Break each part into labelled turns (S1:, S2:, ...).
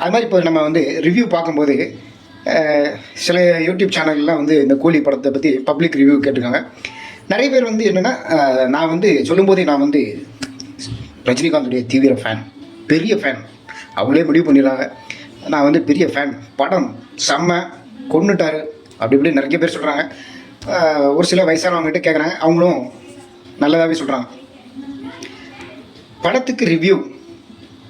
S1: அது மாதிரி இப்போ நம்ம வந்து ரிவ்யூ பார்க்கும்போது சில யூடியூப் சேனல்லாம் வந்து இந்த கூலி படத்தை பற்றி பப்ளிக் ரிவ்யூ கேட்டிருக்காங்க. நிறைய பேர் வந்து என்னென்னா நான் வந்து சொல்லும்போதே நான் வந்து ரஜினிகாந்துடைய தீவிர ஃபேன் பெரிய ஃபேன் அவங்களே முடிவு பண்ணிடுறாங்க. நான் வந்து பெரிய ஃபேன் படம் செம்ம கொண்டுட்டார் அப்படி இப்படி நிறைய பேர் சொல்கிறாங்க ஒரு சில வயசானவங்ககிட்ட கேட்குறாங்க அவங்களும் நல்லதாகவே சொல்கிறாங்க படத்துக்கு ரிவ்யூ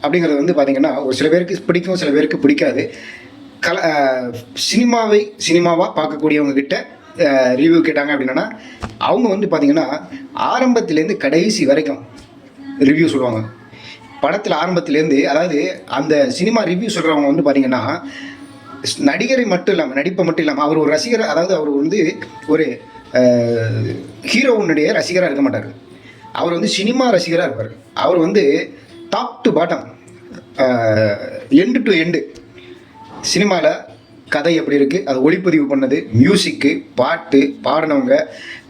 S1: அப்படிங்கிறது வந்து பார்த்திங்கன்னா ஒரு சில பேருக்கு பிடிக்கும் சில பேருக்கு பிடிக்காது. கல சினிமாவை சினிமாவாக பார்க்கக்கூடியவங்க கிட்ட ரிவ்யூ கேட்டாங்க அப்படின்னா அவங்க வந்து பார்த்திங்கன்னா ஆரம்பத்துலேருந்து கடைசி வரைக்கும் ரிவ்யூ சொல்லுவாங்க. படத்தில் ஆரம்பத்துலேருந்து அதாவது அந்த சினிமா ரிவ்யூ சொல்கிறவங்க வந்து பார்த்திங்கன்னா நடிகரை மட்டும் இல்லாமல் நடிப்பை மட்டும் இல்லாமல் அவர் ஒரு ரசிகர் அதாவது அவர் வந்து ஒரு ஹீரோவுனுடைய ரசிகராக இருக்க மாட்டார். அவர் வந்து சினிமா ரசிகராக இருப்பார். அவர் வந்து top to bottom end to end சினிமாவில் கதை எப்படி இருக்குது அது ஒளிப்பதிவு பண்ணது மியூசிக்கு பாட்டு பாடினவங்க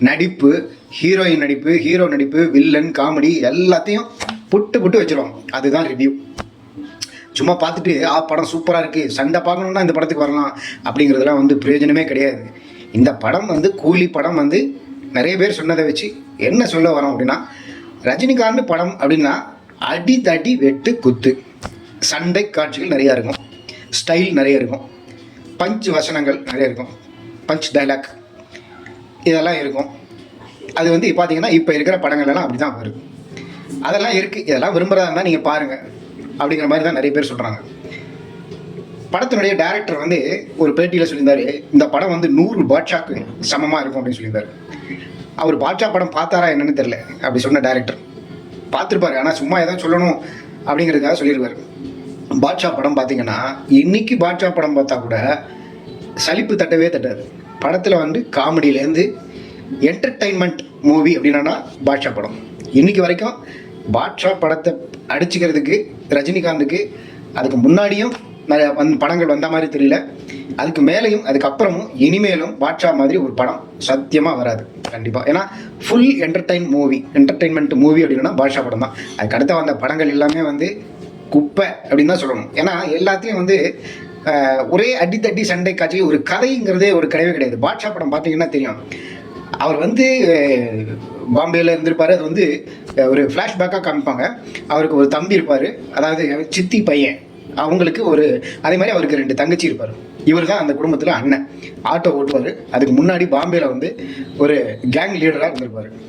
S1: நடிப்பு ஹீரோயின் நடிப்பு ஹீரோ நடிப்பு வில்லன் காமெடி எல்லாத்தையும் புட்டு புட்டு வச்சிருவாங்க. அதுதான் ரிவ்யூ சும்மா பார்த்துட்டு ஆ படம் சூப்பராக இருக்குது சண்டை பார்க்கணுன்னா இந்த படத்துக்கு வரலாம். அப்படிங்கிறதுலாம் வந்து பிரயோஜனமே கிடையாது. இந்த படம் வந்து கூலி படம் வந்து நிறைய பேர் சொன்னதை வச்சு என்ன சொல்ல வரோம் அப்படின்னா ரஜினிகாந்த் படம் அப்படின்னா அடி தடி வெட்டு குத்து. சண்டை காட்சிகள் நிறையா இருக்கும். ஸ்டைல் நிறைய இருக்கும். பஞ்ச் வசனங்கள் நிறைய இருக்கும். பஞ்ச் டைலாக் இதெல்லாம் இருக்கும். அது வந்து பார்த்தீங்கன்னா இப்போ இருக்கிற படங்கள்லாம் அப்படி தான் வரும். அதெல்லாம் இருக்குது இதெல்லாம் விரும்புகிறதா இருந்தால் நீங்கள் பாருங்கள் அப்படிங்கிற மாதிரி தான் நிறைய பேர் சொல்கிறாங்க படத்தினுடைய டைரக்டர் வந்து ஒரு பேட்டியில் சொல்லியிருந்தாரு இந்த படம் வந்து நூறு பாட்ஷாக்கு சமமாக இருக்கும் அப்படின்னு சொல்லியிருந்தாரு. அவர் பாட்ஷா படம் பார்த்தாரா என்னன்னு தெரில அப்படி சொன்ன டேரக்டர் பார்த்துருப்பாரு. ஆனால் சும்மா எதாவது சொல்லணும் அப்படிங்கிறதுக்காக சொல்லியிருப்பாரு பாட்ஷா படம் பார்த்தீங்கன்னா இன்னைக்கு பாட்ஷா படம் பார்த்தா கூட சலிப்பு தட்டவே தட்டாது. படத்தில் வந்து காமெடியிலேருந்து என்டர்டைன்மெண்ட் மூவி அப்படின்னா பாட்ஷா படம். இன்னைக்கு வரைக்கும் பாட்ஷா படத்தை அடிச்சுக்கிறதுக்கு ரஜினிகாந்துக்கு அதுக்கு முன்னாடியும் நிறைய வந்து படங்கள் வந்த மாதிரி தெரியல. அதுக்கு மேலேயும் அதுக்கப்புறமும் இனிமேலும் பாட்ஷா மாதிரி ஒரு படம் சத்தியமாக வராது. கண்டிப்பாக ஏன்னா full entertain movie entertainment movie அப்படின்னா பாட்ஷா படம் தான். அதுக்கு அடுத்த வந்த படங்கள் எல்லாமே வந்து குப்பை அப்படின்னு தான் சொல்லணும். ஏன்னா எல்லாத்துலேயும் வந்து ஒரே அடித்தட்டி சண்டை காட்சி ஒரு கதைங்கிறதே ஒரு கிடையவே கிடையாது. பாட்ஷா படம் பார்த்தீங்கன்னா தெரியும். அவர் வந்து பாம்பேயில் இருந்திருப்பார். அது வந்து ஒரு ஃப்ளாஷ்பேக்காக காமிப்பாங்க. அவருக்கு ஒரு தம்பி இருப்பார். அதாவது சித்தி பையன். அவங்களுக்கு ஒரு அதே மாதிரி அவருக்கு ரெண்டு தங்கச்சி இருப்பார். இவர் தான் அந்த குடும்பத்தில் அண்ணன். ஆட்டோ ஓட்டுவார். அதுக்கு முன்னாடி பாம்பேல வந்து ஒரு கேங் லீடராக இருந்திருப்பார்.